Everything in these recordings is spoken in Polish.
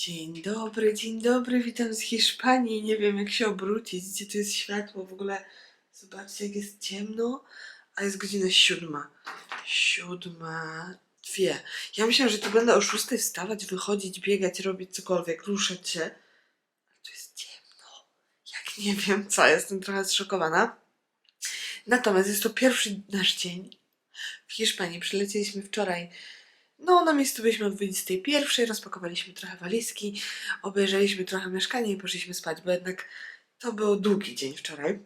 Dzień dobry, dzień dobry, witam z Hiszpanii. Nie wiem jak się obrócić, gdzie tu jest światło. W ogóle zobaczcie jak jest ciemno, a jest godzina siódma. Siódma, dwie. Ja myślałam, że tu będę o szóstej wstawać, wychodzić, biegać, robić cokolwiek, ruszać się. Ale tu jest ciemno. Jak nie wiem co, jestem trochę zszokowana. Natomiast jest to pierwszy nasz dzień w Hiszpanii. Przylecieliśmy wczoraj no, na miejscu byliśmy o 21, rozpakowaliśmy trochę walizki, obejrzeliśmy trochę mieszkanie i poszliśmy spać, bo jednak to był długi dzień wczoraj.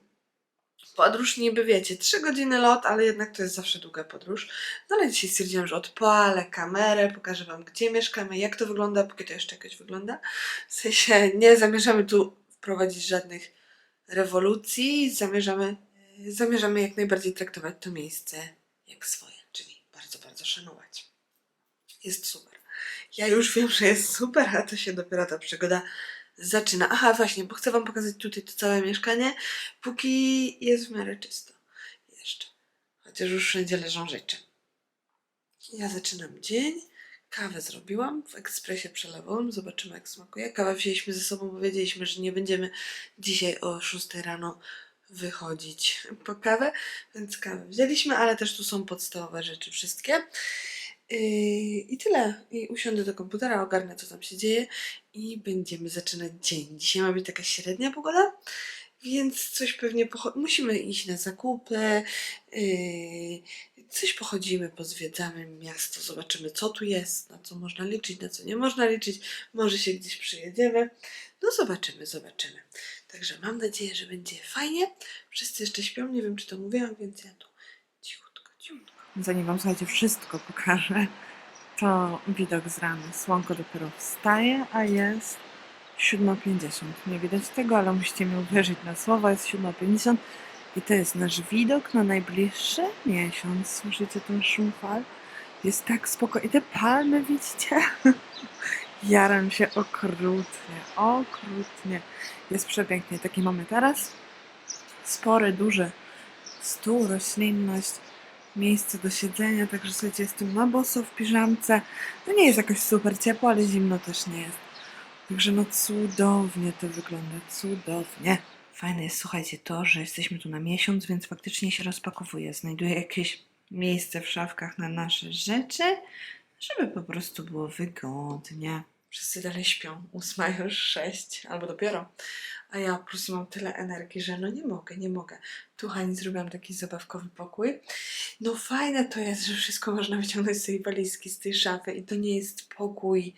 Podróż niby wiecie, 3 godziny lot, ale jednak to jest zawsze długa podróż. No ale dzisiaj stwierdziłam, że odpalę kamerę, pokażę wam gdzie mieszkamy, jak to wygląda, póki to jeszcze jakoś wygląda. W sensie nie zamierzamy tu wprowadzić żadnych rewolucji, zamierzamy, zamierzamy jak najbardziej traktować to miejsce jak swoje, czyli bardzo, bardzo szanować jest super. Ja już wiem, że jest super, a to się dopiero ta przygoda zaczyna. Aha, właśnie, bo chcę Wam pokazać tutaj to całe mieszkanie, póki jest w miarę czysto. Jeszcze. Chociaż już wszędzie leżą rzeczy. Ja zaczynam dzień. Kawę zrobiłam w ekspresie przelewowym. Zobaczymy, jak smakuje. Kawę wzięliśmy ze sobą, bo wiedzieliśmy, że nie będziemy dzisiaj o 6 rano wychodzić po kawę, więc kawę wzięliśmy, ale też tu są podstawowe rzeczy wszystkie. Yy, I tyle. I usiądę do komputera, ogarnę co tam się dzieje i będziemy zaczynać dzień. Dzisiaj ma być taka średnia pogoda, więc coś pewnie musimy iść na zakupy, yy, coś pochodzimy, pozwiedzamy miasto, zobaczymy co tu jest, na co można liczyć, na co nie można liczyć, może się gdzieś przyjedziemy. No zobaczymy, zobaczymy. Także mam nadzieję, że będzie fajnie. Wszyscy jeszcze śpią, nie wiem czy to mówiłam, więc ja tu. Zanim Wam słuchajcie, wszystko pokażę, to widok z rana. Słonko dopiero wstaje, a jest 7.50. Nie widać tego, ale musicie mi uwierzyć na słowa. Jest 7.50 i to jest nasz widok na najbliższy miesiąc. Słyszycie ten szum fal? Jest tak spokojnie. Te palmy widzicie? Jaram się okrutnie, okrutnie. Jest przepięknie. Taki mamy teraz. Spory, duży stół, roślinność miejsce do siedzenia, także słuchajcie, jestem na boso w piżamce. No nie jest jakoś super ciepło, ale zimno też nie jest. Także no cudownie to wygląda, cudownie. Fajne jest, słuchajcie, to, że jesteśmy tu na miesiąc, więc faktycznie się rozpakowuje. Znajduję jakieś miejsce w szafkach na nasze rzeczy, żeby po prostu było wygodnie. Wszyscy dalej śpią. Ósma już sześć, albo dopiero. A ja po prostu mam tyle energii, że no nie mogę, nie mogę. Tu Hani zrobiłam taki zabawkowy pokój. No fajne to jest, że wszystko można wyciągnąć z tej walizki, z tej szafy i to nie jest pokój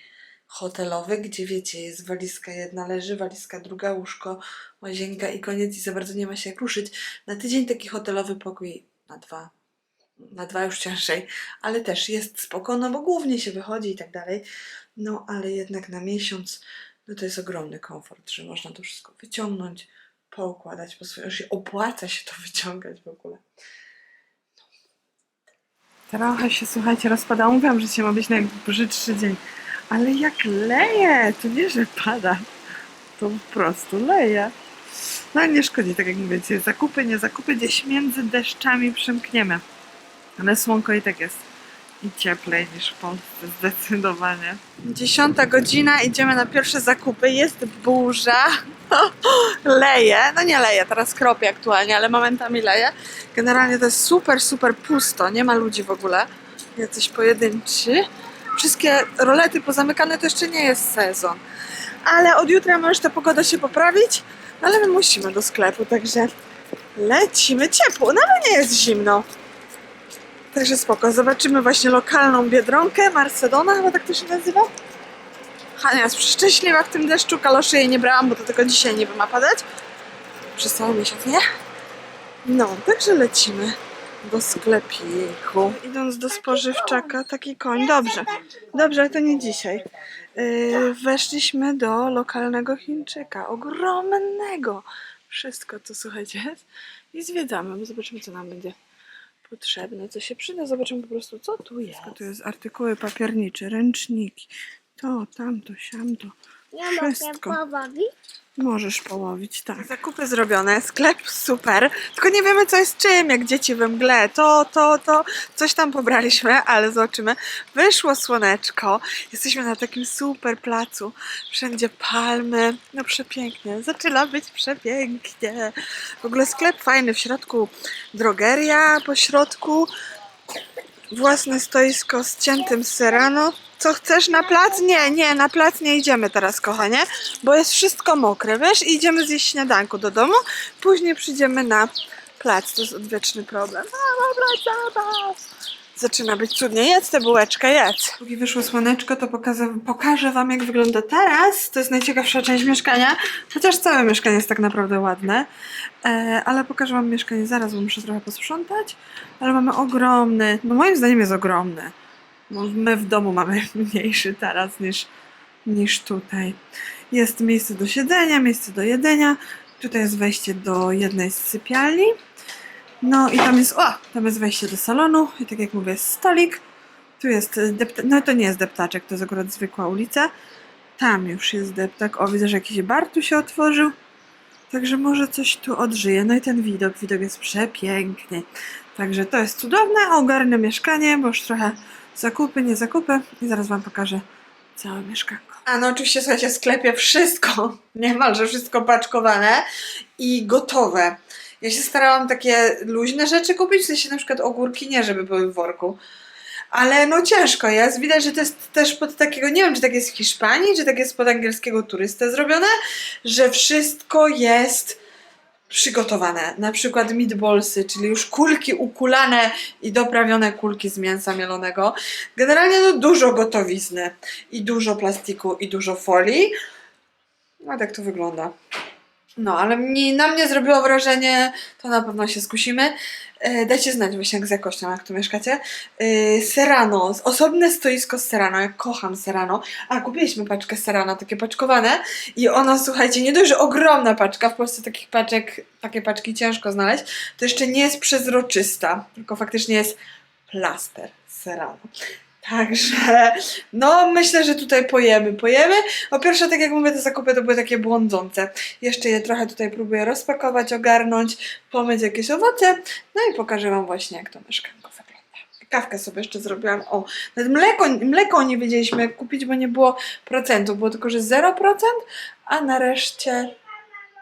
hotelowy, gdzie wiecie, jest walizka jedna leży, walizka druga, łóżko, łazienka i koniec i za bardzo nie ma się jak ruszyć. Na tydzień taki hotelowy pokój, na dwa, na dwa już ciężej, ale też jest spoko, no bo głównie się wychodzi i tak dalej. No ale jednak na miesiąc, no to jest ogromny komfort, że można to wszystko wyciągnąć, poukładać po swojemu, że opłaca się to wyciągać w ogóle. Trochę się, słuchajcie, rozpada. Mówiłam, że się ma być najbrzydszy dzień. Ale jak leje, to nie, że pada. To po prostu leje. No nie szkodzi, tak jak mówicie, zakupy, nie zakupy, gdzieś między deszczami przymkniemy. Ale słonko i tak jest. I cieplej niż w Polsce, zdecydowanie. Dziesiąta godzina, idziemy na pierwsze zakupy. Jest burza. leje, no nie leje, teraz kropie aktualnie, ale momentami leje. Generalnie to jest super, super pusto, nie ma ludzi w ogóle. Jacyś pojedynczy. Wszystkie rolety pozamykane to jeszcze nie jest sezon. Ale od jutra może ta pogoda się poprawić, no ale my musimy do sklepu, także lecimy ciepło, nawet nie jest zimno. Także spoko, zobaczymy właśnie lokalną Biedronkę, Marcedona chyba tak to się nazywa. Hania jest przeszczęśliwa w tym deszczu, kaloszy jej nie brałam, bo to tylko dzisiaj nie ma padać. Przez cały miesiąc, nie? No, także lecimy do sklepiku. Idąc do spożywczaka, taki koń. Dobrze, dobrze, ale to nie dzisiaj. Yy, weszliśmy do lokalnego Chińczyka, ogromnego. Wszystko to słuchajcie i zwiedzamy, zobaczymy co nam będzie potrzebne, co się przyda. Zobaczymy po prostu co tu jest. Tu jest artykuły papiernicze, ręczniki, to, tamto, siamto, Ja mogę Wszystko. pobawić? Możesz połowić, tak. Zakupy zrobione, sklep super, tylko nie wiemy co jest czym, jak dzieci we mgle, to, to, to, coś tam pobraliśmy, ale zobaczymy. Wyszło słoneczko, jesteśmy na takim super placu, wszędzie palmy, no przepięknie, zaczyna być przepięknie. W ogóle sklep fajny, w środku drogeria, po środku własne stoisko z ciętym serrano. Co chcesz na plac? Nie, nie, na plac nie idziemy teraz, kochanie, bo jest wszystko mokre, wiesz? I idziemy zjeść śniadanko do domu, później przyjdziemy na plac. To jest odwieczny problem. A, dobra, zabaw. Zaczyna być cudnie. Jedz tę bułeczkę, jedz. Póki wyszło słoneczko, to pokażę, pokażę Wam, jak wygląda teraz. To jest najciekawsza część mieszkania, chociaż całe mieszkanie jest tak naprawdę ładne. E, ale pokażę Wam mieszkanie zaraz, bo muszę trochę posprzątać. Ale mamy ogromny, no moim zdaniem jest ogromny. No, my w domu mamy mniejszy taras niż, niż tutaj. Jest miejsce do siedzenia, miejsce do jedzenia. Tutaj jest wejście do jednej z sypialni. No i tam jest, o, tam jest wejście do salonu i tak jak mówię, jest stolik. Tu jest depta, no to nie jest deptaczek, to jest akurat zwykła ulica. Tam już jest deptak. O, widzę, że jakiś bar tu się otworzył. Także może coś tu odżyje. No i ten widok, widok jest przepiękny. Także to jest cudowne. Ogarnę mieszkanie, bo już trochę zakupy, nie zakupy. I zaraz Wam pokażę całe mieszkanko. A no oczywiście, słuchajcie, w sklepie wszystko, niemalże wszystko paczkowane i gotowe. Ja się starałam takie luźne rzeczy kupić, w sensie na przykład ogórki nie, żeby były w worku. Ale no ciężko jest. Widać, że to jest też pod takiego, nie wiem, czy tak jest w Hiszpanii, czy tak jest pod angielskiego turystę zrobione, że wszystko jest przygotowane. Na przykład meatballsy, czyli już kulki ukulane i doprawione kulki z mięsa mielonego. Generalnie no dużo gotowizny i dużo plastiku i dużo folii. No tak to wygląda. No, ale na mnie zrobiło wrażenie, to na pewno się skusimy. E, dajcie znać właśnie jak z jakością, jak tu mieszkacie. E, osobne stoisko z Serrano, ja kocham Serrano. A, kupiliśmy paczkę Serrano, takie paczkowane i ono, słuchajcie, nie dość, że ogromna paczka, w Polsce takich paczek, takie paczki ciężko znaleźć, to jeszcze nie jest przezroczysta, tylko faktycznie jest plaster Serrano. Także, no myślę, że tutaj pojemy, pojemy. Po pierwsze, tak jak mówię, te zakupy to były takie błądzące. Jeszcze je trochę tutaj próbuję rozpakować, ogarnąć, pomyć jakieś owoce. No i pokażę Wam właśnie, jak to mieszkanko wygląda. Kawkę sobie jeszcze zrobiłam. O, nawet mleko, mleko nie wiedzieliśmy jak kupić, bo nie było procentu. Było tylko, że 0%, a na reszcie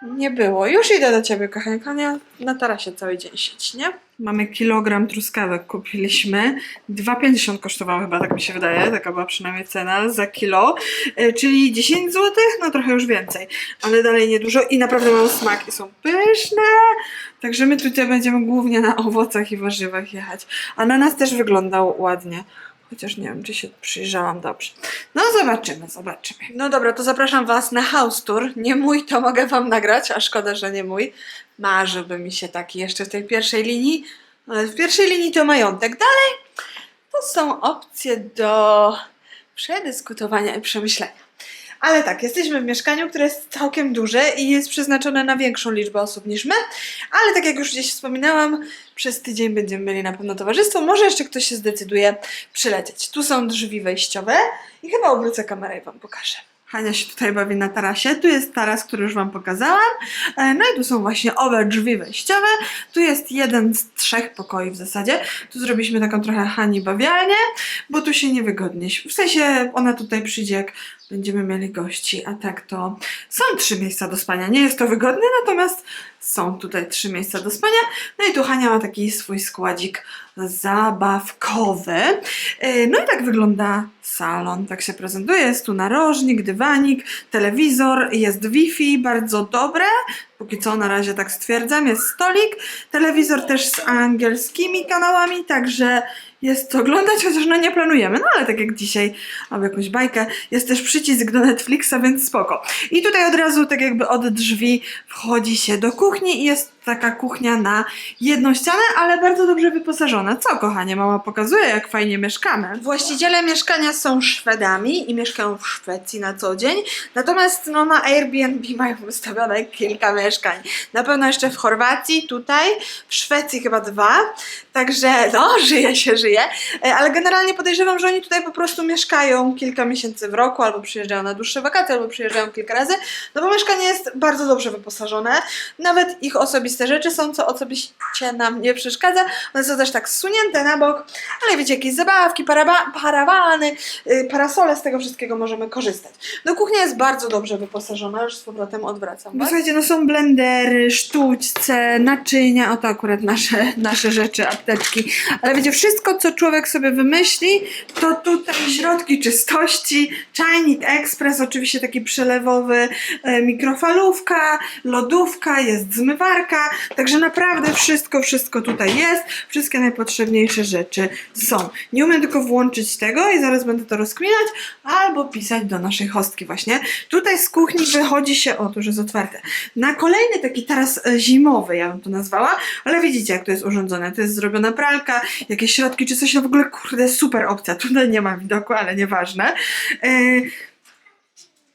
nie było. Już idę do Ciebie, kochanie. Kochanie, na tarasie cały dzień siedź, nie? Mamy kilogram truskawek, kupiliśmy. 2,50 kosztowało chyba, tak mi się wydaje. Taka była przynajmniej cena za kilo. E, Czyli 10 zł, no trochę już więcej. Ale dalej niedużo i naprawdę mają smak i są pyszne. Także my tutaj będziemy głównie na owocach i warzywach jechać. A na nas też wyglądał ładnie. Chociaż nie wiem, czy się przyjrzałam dobrze. No zobaczymy, zobaczymy. No dobra, to zapraszam Was na house tour. Nie mój, to mogę Wam nagrać, a szkoda, że nie mój. Marzyłby mi się taki jeszcze w tej pierwszej linii. Ale w pierwszej linii to majątek. Dalej to są opcje do przedyskutowania i przemyślenia. Ale tak, jesteśmy w mieszkaniu, które jest całkiem duże i jest przeznaczone na większą liczbę osób niż my, ale tak jak już gdzieś wspominałam, przez tydzień będziemy mieli na pewno towarzystwo. Może jeszcze ktoś się zdecyduje przylecieć. Tu są drzwi wejściowe i chyba obrócę kamerę i Wam pokażę. Hania się tutaj bawi na tarasie. Tu jest taras, który już Wam pokazałam. E, No i tu są właśnie owe drzwi wejściowe. Tu jest jeden z trzech pokoi w zasadzie. Tu zrobiliśmy taką trochę Hani bawialnię, bo tu się niewygodnie. W sensie ona tutaj przyjdzie, jak będziemy mieli gości, a tak to są trzy miejsca do spania. Nie jest to wygodne, natomiast są tutaj trzy miejsca do spania. No i tu Hania ma taki swój składzik zabawkowy. Yy, No i tak wygląda salon. Tak się prezentuje. Jest tu narożnik, dywanik, telewizor, jest Wi-Fi, bardzo dobre. Póki co na razie tak stwierdzam. Jest stolik, telewizor też z angielskimi kanałami, także jest to oglądać, chociaż no nie planujemy, no ale tak jak dzisiaj, albo jakąś bajkę, jest też przycisk do Netflixa, więc spoko. I tutaj od razu, tak jakby od drzwi wchodzi się do kuchni i jest taka kuchnia na jedną ścianę, ale bardzo dobrze wyposażona. Co, kochanie, mama pokazuje, jak fajnie mieszkamy. Właściciele mieszkania są Szwedami i mieszkają w Szwecji na co dzień, natomiast no, na Airbnb mają wystawione kilka mieszkań. Na pewno jeszcze w Chorwacji, tutaj, w Szwecji chyba dwa, także no, żyje się, żyje, E, ale generalnie podejrzewam, że oni tutaj po prostu mieszkają kilka miesięcy w roku, albo przyjeżdżają na dłuższe wakacje, albo przyjeżdżają kilka razy, no bo mieszkanie jest bardzo dobrze wyposażone, nawet ich osobiste rzeczy są, co osobiście nam nie przeszkadza, one są też tak zsunięte na bok, ale wiecie, jakieś zabawki, parawany, y, parasole, z tego wszystkiego możemy korzystać. No kuchnia jest bardzo dobrze wyposażona, już z powrotem odwracam Bo was. słuchajcie, no są blendery, sztućce, naczynia, oto akurat nasze, nasze rzeczy, apteczki. Ale wiecie, wszystko co człowiek sobie wymyśli, to tutaj środki czystości, czajnik ekspres, oczywiście taki przelewowy, e, mikrofalówka, lodówka, jest zmywarka, także naprawdę wszystko, wszystko tutaj jest, wszystkie najpotrzebniejsze rzeczy są. Nie umiem tylko włączyć tego i zaraz będę to rozkminać, albo pisać do naszej hostki właśnie. Tutaj z kuchni wychodzi się, o, to już jest otwarte, na kolejny taki taras e, zimowy, ja bym to nazwała, ale widzicie jak to jest urządzone, to jest zrobiona pralka, jakieś środki czy coś, no w ogóle kurde super opcja, tutaj nie ma widoku, ale nieważne. E,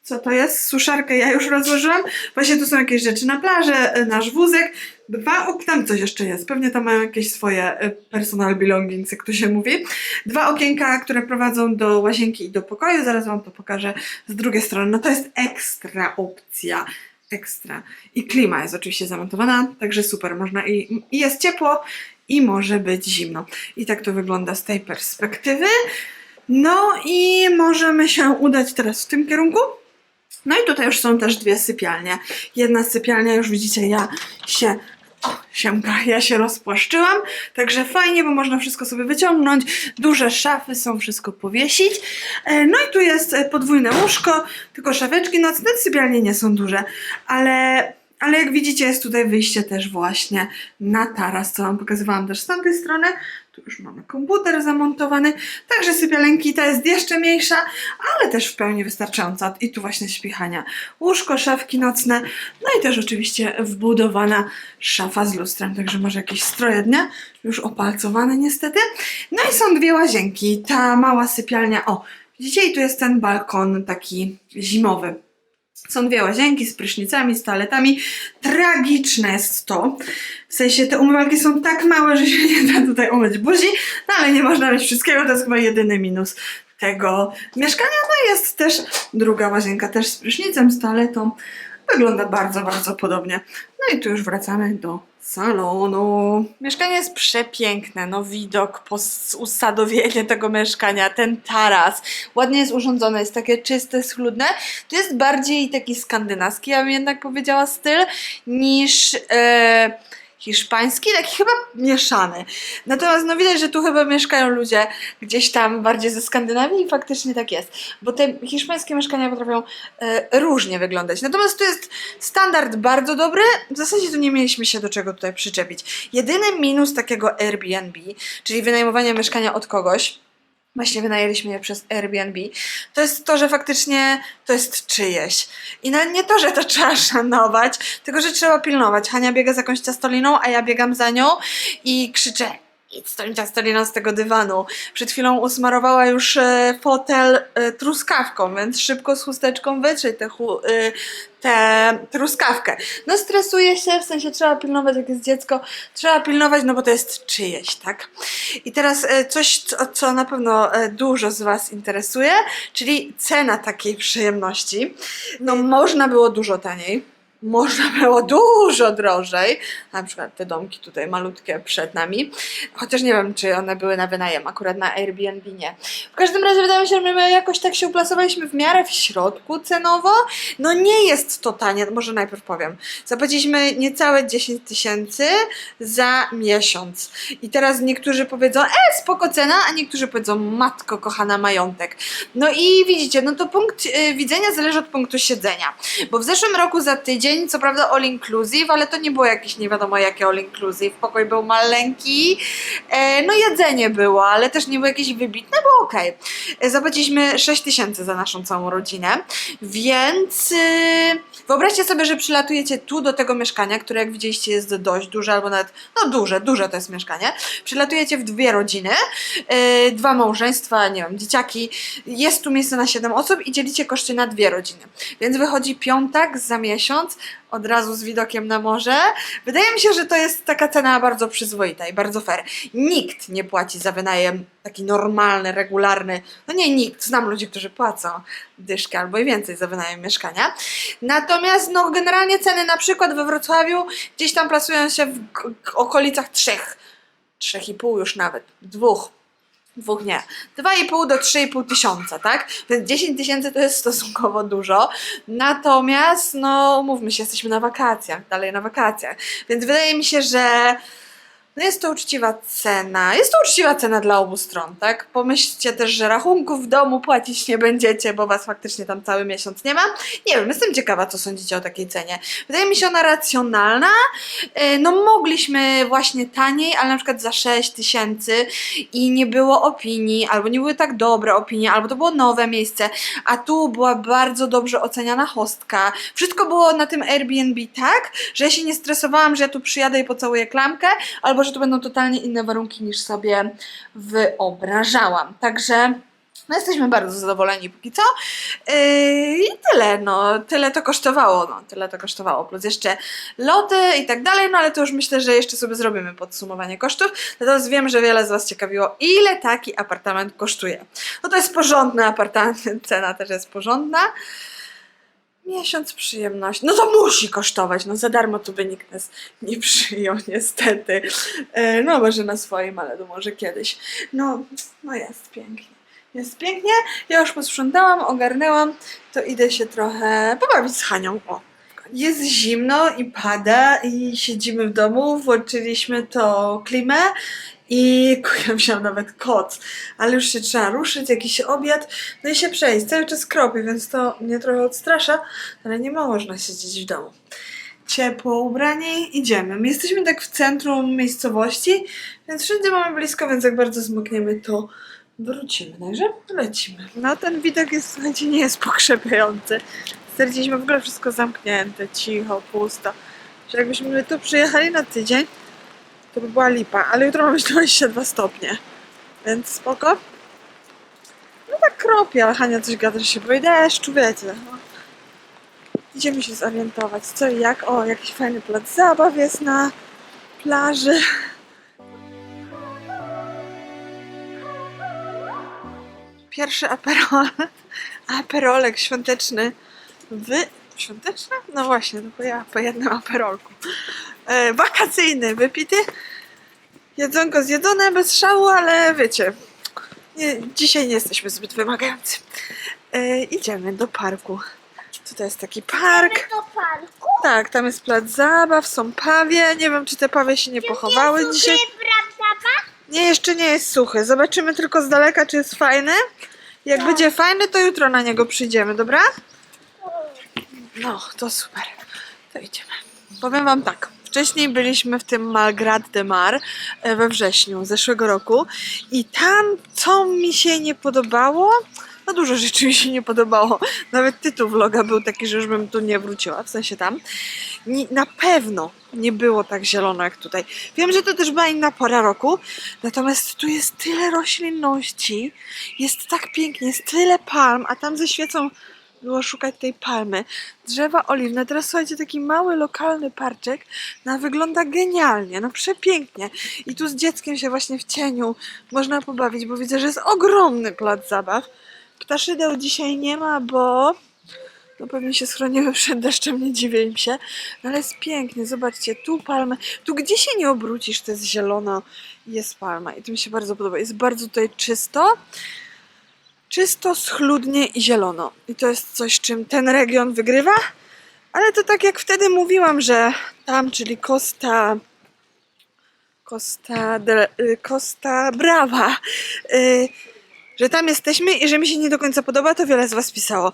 co to jest? Suszarkę ja już rozłożyłam. Właśnie tu są jakieś rzeczy na plażę, e, nasz wózek. Dwa ok, tam coś jeszcze jest. Pewnie tam mają jakieś swoje e, personal belongings, jak to się mówi. Dwa okienka, które prowadzą do łazienki i do pokoju. Zaraz wam to pokażę z drugiej strony. No to jest ekstra opcja. Ekstra. I klima jest oczywiście zamontowana, także super. Można i, i jest ciepło, i może być zimno. I tak to wygląda z tej perspektywy. No i możemy się udać teraz w tym kierunku. No i tutaj już są też dwie sypialnie. Jedna sypialnia, już widzicie, ja się. O, siemka, ja się rozpłaszczyłam, także fajnie, bo można wszystko sobie wyciągnąć. Duże szafy są, wszystko powiesić. E, No i tu jest e, podwójne łóżko, tylko szafeczki nocne, sypialnie nie są duże, ale, ale jak widzicie, jest tutaj wyjście też właśnie na taras, co Wam pokazywałam też z tamtej strony. Tu już mamy komputer zamontowany, także sypialenki ta jest jeszcze mniejsza, ale też w pełni wystarczająca. I tu właśnie śpichania. Łóżko, szafki nocne, no i też oczywiście wbudowana szafa z lustrem, także może jakieś stroje dnia, już opalcowane niestety. No i są dwie łazienki, ta mała sypialnia, o, widzicie, i tu jest ten balkon taki zimowy. Są dwie łazienki z prysznicami, z toaletami. Tragiczne jest to. W sensie te umywalki są tak małe, że się nie da tutaj umyć buzi, no ale nie można mieć wszystkiego, to jest chyba jedyny minus tego mieszkania. No jest też druga łazienka, też z prysznicem, z toaletą. Wygląda bardzo, bardzo podobnie. No i tu już wracamy do salonu. Mieszkanie jest przepiękne, no widok, usadowienie tego mieszkania, ten taras, ładnie jest urządzone, jest takie czyste, schludne. To jest bardziej taki skandynawski, ja bym jednak powiedziała, styl, niż e, hiszpański, taki chyba mieszany. Natomiast no widać, że tu chyba mieszkają ludzie gdzieś tam bardziej ze Skandynawii i faktycznie tak jest, bo te hiszpańskie mieszkania potrafią e, różnie wyglądać. Natomiast tu jest standard bardzo dobry, w zasadzie tu nie mieliśmy się do czego tutaj przyczepić. Jedyny minus takiego Airbnb, czyli wynajmowania mieszkania od kogoś, właśnie wynajęliśmy je przez Airbnb, to jest to, że faktycznie to jest czyjeś. I nawet nie to, że to trzeba szanować, tylko że trzeba pilnować. Hania biega z jakąś ciastoliną, a ja biegam za nią i krzyczę tą ciastoliną z tego dywanu. Przed chwilą usmarowała już e, fotel e, truskawką, więc szybko z chusteczką wytrzyj e, tę truskawkę. No stresuje się, w sensie trzeba pilnować, jak jest dziecko, trzeba pilnować, no bo to jest czyjeś, tak? I teraz coś, co, co na pewno dużo z Was interesuje, czyli cena takiej przyjemności. No można było dużo taniej. Można było dużo drożej, na przykład te domki tutaj malutkie przed nami, chociaż nie wiem, czy one były na wynajem, akurat na Airbnb nie. W każdym razie wydaje mi się, że my jakoś tak się uplasowaliśmy w miarę w środku cenowo. No nie jest to tanie, może najpierw powiem. Zapłaciliśmy niecałe 10 tysięcy za miesiąc. I teraz niektórzy powiedzą, e, spoko cena, a niektórzy powiedzą, matko kochana, majątek. No i widzicie, no to punkt y, widzenia zależy od punktu siedzenia. Bo w zeszłym roku za tydzień dzień, co prawda all inclusive, ale to nie było jakieś nie wiadomo jakie all inclusive. Pokój był maleńki, e, no jedzenie było, ale też nie było jakieś wybitne, było okej. E, Zapłaciliśmy 6 tysięcy za naszą całą rodzinę, więc yy, wyobraźcie sobie, że przylatujecie tu do tego mieszkania, które jak widzieliście jest dość duże, albo nawet, no duże, duże to jest mieszkanie. Przylatujecie w dwie rodziny, yy, dwa małżeństwa, nie wiem, dzieciaki. Jest tu miejsce na 7 osób i dzielicie koszty na dwie rodziny. Więc wychodzi piątek za miesiąc, od razu z widokiem na morze. Wydaje mi się, że to jest taka cena bardzo przyzwoita i bardzo fair. Nikt nie płaci za wynajem taki normalny, regularny. No nie nikt, znam ludzi, którzy płacą dyszkę albo i więcej za wynajem mieszkania. Natomiast no generalnie ceny na przykład we Wrocławiu gdzieś tam plasują się w okolicach trzech. Trzech i pół już nawet. Dwóch. Dwóch nie. 2,5 do 3,5 tysiąca, tak? Więc 10 tysięcy to jest stosunkowo dużo. Natomiast, no, umówmy się, jesteśmy na wakacjach, dalej na wakacjach. Więc wydaje mi się, że no jest to uczciwa cena. Jest to uczciwa cena dla obu stron, tak? Pomyślcie też, że rachunków w domu płacić nie będziecie, bo was faktycznie tam cały miesiąc nie ma. Nie wiem, jestem ciekawa, co sądzicie o takiej cenie. Wydaje mi się ona racjonalna. Yy, No mogliśmy właśnie taniej, ale na przykład za 6 tysięcy i nie było opinii, albo nie były tak dobre opinie, albo to było nowe miejsce, a tu była bardzo dobrze oceniana hostka. Wszystko było na tym Airbnb tak, że ja się nie stresowałam, że ja tu przyjadę i pocałuję klamkę, albo że tu będą totalnie inne warunki niż sobie wyobrażałam. Także no jesteśmy bardzo zadowoleni póki co. Yy, I tyle, no, tyle to kosztowało, no, tyle to kosztowało, plus jeszcze loty i tak dalej, no ale to już myślę, że jeszcze sobie zrobimy podsumowanie kosztów. Natomiast wiem, że wiele z Was ciekawiło, ile taki apartament kosztuje. No to jest porządny apartament, cena też jest porządna. Miesiąc przyjemności. No to musi kosztować. No za darmo tu by nikt nas nie przyjął, niestety. E, No może na swoim, ale to może kiedyś. No, no jest pięknie. Jest pięknie. Ja już posprzątałam, ogarnęłam. To idę się trochę pobawić z Hanią. O. Jest zimno i pada i siedzimy w domu. Włączyliśmy to klimę i ja wziąłam nawet koc, ale już się trzeba ruszyć, jakiś obiad, no i się przejść. Cały czas kropie, więc to mnie trochę odstrasza, ale nie można siedzieć w domu. Ciepło ubranie, idziemy. My jesteśmy tak w centrum miejscowości, więc wszędzie mamy blisko, więc jak bardzo zmokniemy, to wrócimy. Także lecimy. No ten widok jest, słuchajcie, nie jest pokrzepiający. Stwierdziliśmy w ogóle wszystko zamknięte, cicho, pusto. Że jakbyśmy tu przyjechali na tydzień, to by była lipa, ale jutro ma być 22 stopnie. Więc spoko. No tak kropie, ale Hania coś gada, się boi deszczu, wiecie. No. Idziemy się zorientować, co i jak. O, jakiś fajny plac zabaw jest na plaży. Pierwszy aperol, aperolek świąteczny w... Świąteczny? No właśnie, to ja po jednym aperolku. E, wakacyjny, wypity. Jedzonko zjedzone bez szału, ale wiecie, nie, dzisiaj nie jesteśmy zbyt wymagający. E, idziemy do parku. Tutaj jest taki park. do parku. Tak, tam jest plac zabaw, są pawie. Nie wiem, czy te pawie się nie pochowały dzisiaj. prawda? Nie, jeszcze nie jest suchy. Zobaczymy tylko z daleka, czy jest fajny. Jak będzie fajny, to jutro na niego przyjdziemy, dobra? No, to super. To idziemy. Powiem wam tak. Wcześniej byliśmy w tym Malgrat de Mar e, we wrześniu zeszłego roku i tam, co mi się nie podobało, no dużo rzeczy mi się nie podobało. Nawet tytuł vloga był taki, że już bym tu nie wróciła, w sensie tam. Na pewno nie było tak zielono jak tutaj. Wiem, że to też była inna pora roku, natomiast tu jest tyle roślinności, jest tak pięknie, jest tyle palm, a tam ze świecą było szukać tej palmy. Drzewa oliwne, teraz słuchajcie, taki mały, lokalny parczek, no wygląda genialnie, no przepięknie. I tu z dzieckiem się właśnie w cieniu można pobawić, bo widzę, że jest ogromny plac zabaw. Ptaszydeł dzisiaj nie ma, bo no pewnie się schroniły przed deszczem, nie dziwię im się. No ale jest pięknie, zobaczcie, tu palmy, tu gdzie się nie obrócisz, to jest zielono, jest palma i to mi się bardzo podoba. Jest bardzo tutaj czysto, czysto, schludnie i zielono. I to jest coś, czym ten region wygrywa, ale to tak jak wtedy mówiłam, że tam, czyli Costa... Costa, de, y, Costa Brava, y, że tam jesteśmy i że mi się nie do końca podoba, to wiele z Was pisało,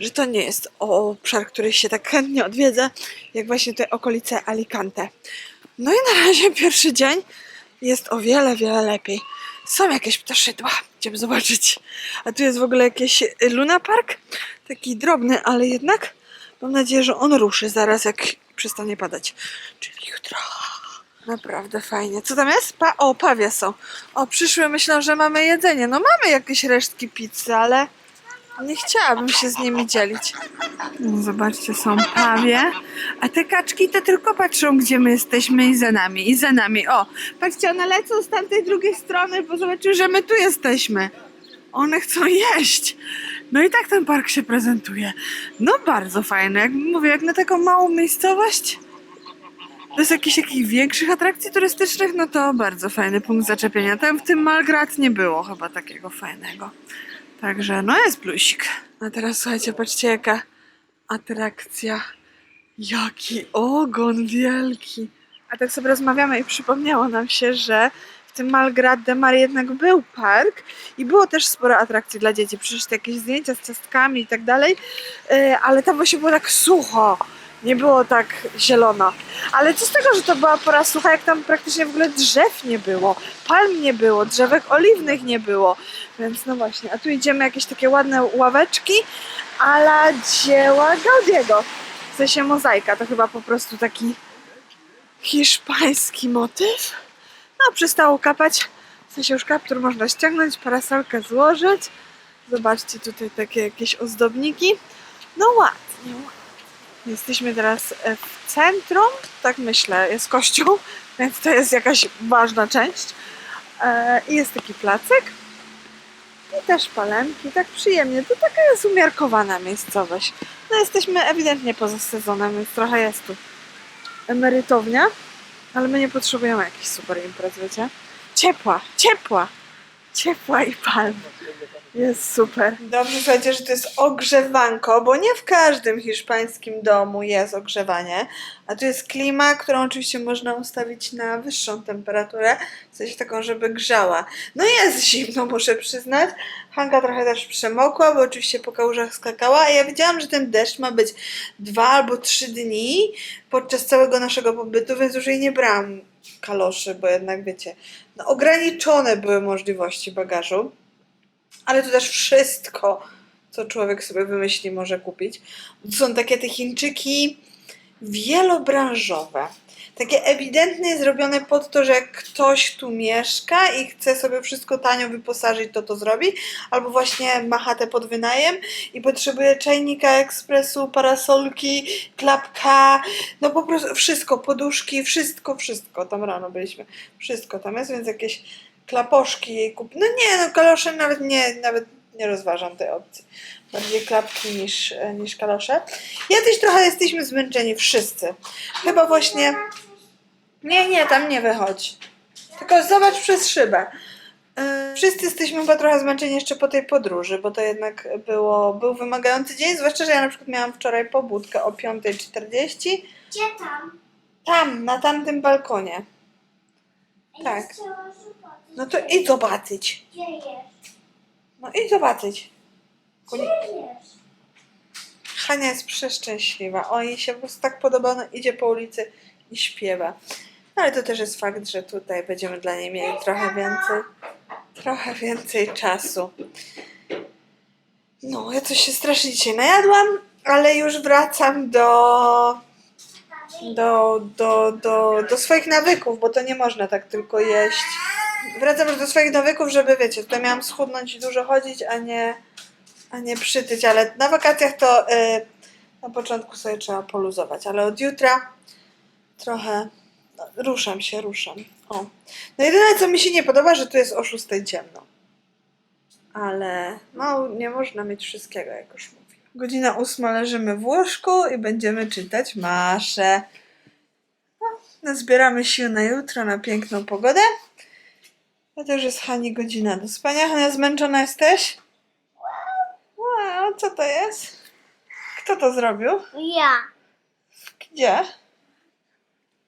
że to nie jest obszar, który się tak chętnie odwiedza, jak właśnie te okolice Alicante. No i na razie pierwszy dzień jest o wiele, wiele lepiej. Są jakieś ptaszydła, idziemy zobaczyć. A tu jest w ogóle jakiś y, Luna Park, taki drobny, ale jednak mam nadzieję, że on ruszy zaraz, jak przestanie padać. Czyli jutro. Naprawdę fajnie. Co tam jest? Pa o, pawie są. O, przyszły, myślą, że mamy jedzenie. No mamy jakieś resztki pizzy, ale nie chciałabym się z nimi dzielić. No, Zobaczcie, są pawie. A te kaczki to tylko patrzą, gdzie my jesteśmy i za nami, i za nami. O, patrzcie, one lecą z tamtej drugiej strony, bo zobaczyły, że my tu jesteśmy. One chcą jeść. No i tak ten park się prezentuje. No bardzo fajny. Jak mówię, jak na taką małą miejscowość, bez jakichś takich większych atrakcji turystycznych, no to bardzo fajny punkt zaczepienia. Tam w tym Malgrat nie było chyba takiego fajnego. Także no jest plusik. A teraz słuchajcie, patrzcie jaka atrakcja. Jaki ogon wielki. A tak sobie rozmawiamy i przypomniało nam się, że w tym Malgrat de Mar jednak był park i było też sporo atrakcji dla dzieci. Przecież jakieś zdjęcia z ciastkami i tak dalej, Yy, ale tam właśnie było tak sucho. Nie było tak zielono. Ale co z tego, że to była pora sucha, jak tam praktycznie w ogóle drzew nie było, palm nie było, drzewek oliwnych nie było. Więc no właśnie, a tu idziemy jakieś takie ładne ławeczki ala dzieła Gaudiego. W sensie mozaika, to chyba po prostu taki hiszpański motyw. No, przestało kapać. W sensie już kaptur można ściągnąć, parasolkę złożyć. Zobaczcie tutaj takie jakieś ozdobniki. No ładnie, ładnie. Jesteśmy teraz e, w centrum, tak myślę, jest kościół, więc to jest jakaś ważna część. E, I jest taki placek. I też palemki, tak przyjemnie. To taka jest umiarkowana miejscowość. No jesteśmy ewidentnie poza sezonem, więc trochę jest tu emerytownia, ale my nie potrzebujemy jakichś super imprez, wiecie? Ciepła, ciepła, ciepła i palm. Jest super. Dobrze, słuchajcie, że to jest ogrzewanko, bo nie w każdym hiszpańskim domu jest ogrzewanie. A tu jest klima, którą oczywiście można ustawić na wyższą temperaturę, w sensie taką, żeby grzała. No jest zimno, muszę przyznać. Hanka trochę też przemokła, bo oczywiście po kałużach skakała, a ja wiedziałam, że ten deszcz ma być dwa albo trzy dni podczas całego naszego pobytu, więc już jej nie brałam kaloszy, bo jednak wiecie, no, ograniczone były możliwości bagażu. Ale tu też wszystko, co człowiek sobie wymyśli, może kupić. To są takie te Chińczyki wielobranżowe. Takie ewidentnie zrobione pod to, że ktoś tu mieszka i chce sobie wszystko tanio wyposażyć, to to zrobi. Albo właśnie ma chatę pod wynajem i potrzebuje czajnika ekspresu, parasolki, klapka, no po prostu wszystko, poduszki, wszystko, wszystko. Tam rano byliśmy. Wszystko tam jest, więc jakieś klaposzki jej kup. No nie, no kalosze nawet nie, nawet nie rozważam tej opcji. Bardziej klapki niż, e, niż kalosze. Jacyś trochę jesteśmy zmęczeni, wszyscy. Chyba właśnie... Nie, nie, tam nie wychodź. Tylko zobacz przez szybę. Yy, Wszyscy jesteśmy chyba trochę zmęczeni jeszcze po tej podróży, bo to jednak było, był wymagający dzień, zwłaszcza, że ja na przykład miałam wczoraj pobudkę o 5.40. Gdzie tam? Tam, na tamtym balkonie. Tak. No to idź zobaczyć. Gdzie jest? No idź zobaczyć. Jest? Hania jest przeszczęśliwa. O, jej się po prostu tak podoba, ona idzie po ulicy i śpiewa. No, ale to też jest fakt, że tutaj będziemy dla niej mieli trochę więcej, trochę więcej czasu. No, ja coś się strasznie dzisiaj najadłam, ale już wracam do, do, do, do, do swoich nawyków, bo to nie można tak tylko jeść. Wracam już do swoich nawyków, żeby, wiecie, tutaj miałam schudnąć i dużo chodzić, a nie, a nie przytyć, ale na wakacjach to y, na początku sobie trzeba poluzować, ale od jutra trochę no, ruszam się, ruszam. O. No jedyne co mi się nie podoba, że tu jest o 6 ciemno. Ale no nie można mieć wszystkiego, jak już mówię. Godzina ósma leżymy w łóżku i będziemy czytać Maszę. No, nazbieramy sił na jutro, na piękną pogodę. To też jest Hani godzina do spania. Hania, zmęczona jesteś? Co to jest? Kto to zrobił? Ja. Gdzie?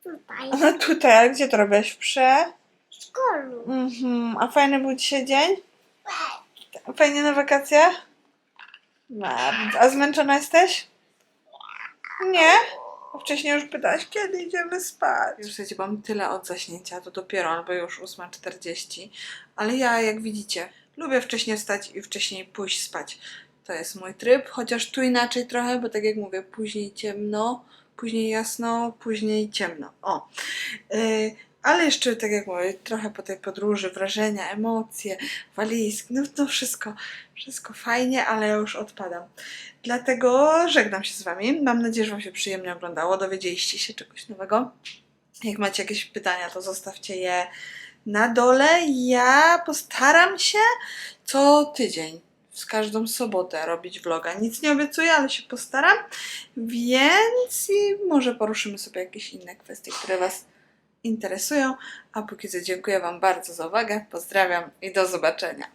Tutaj. No tutaj, a gdzie to robiłeś? W prze? W szkolu. Mhm. A fajny był dzisiaj dzień? Fajnie na wakacje? Bardzo. A zmęczona jesteś? Nie? Bo Wcześniej już pytałaś, kiedy idziemy spać. Już słuchajcie, mam tyle od zaśnięcia, to dopiero, albo już 8.40. Ale ja, jak widzicie, lubię wcześniej wstać i wcześniej pójść spać. To jest mój tryb, chociaż tu inaczej trochę, bo tak jak mówię, później ciemno, później jasno, później ciemno. O. Yy, ale jeszcze, tak jak mówię, trochę po tej podróży, wrażenia, emocje, walizki, no to wszystko, wszystko fajnie, ale ja już odpadam. Dlatego żegnam się z Wami. Mam nadzieję, że Wam się przyjemnie oglądało. Dowiedzieliście się czegoś nowego. Jak macie jakieś pytania, to zostawcie je na dole. Ja postaram się co tydzień, w każdą sobotę robić vloga. Nic nie obiecuję, ale się postaram. Więc może poruszymy sobie jakieś inne kwestie, które Was interesują. A póki co dziękuję Wam bardzo za uwagę. Pozdrawiam i do zobaczenia.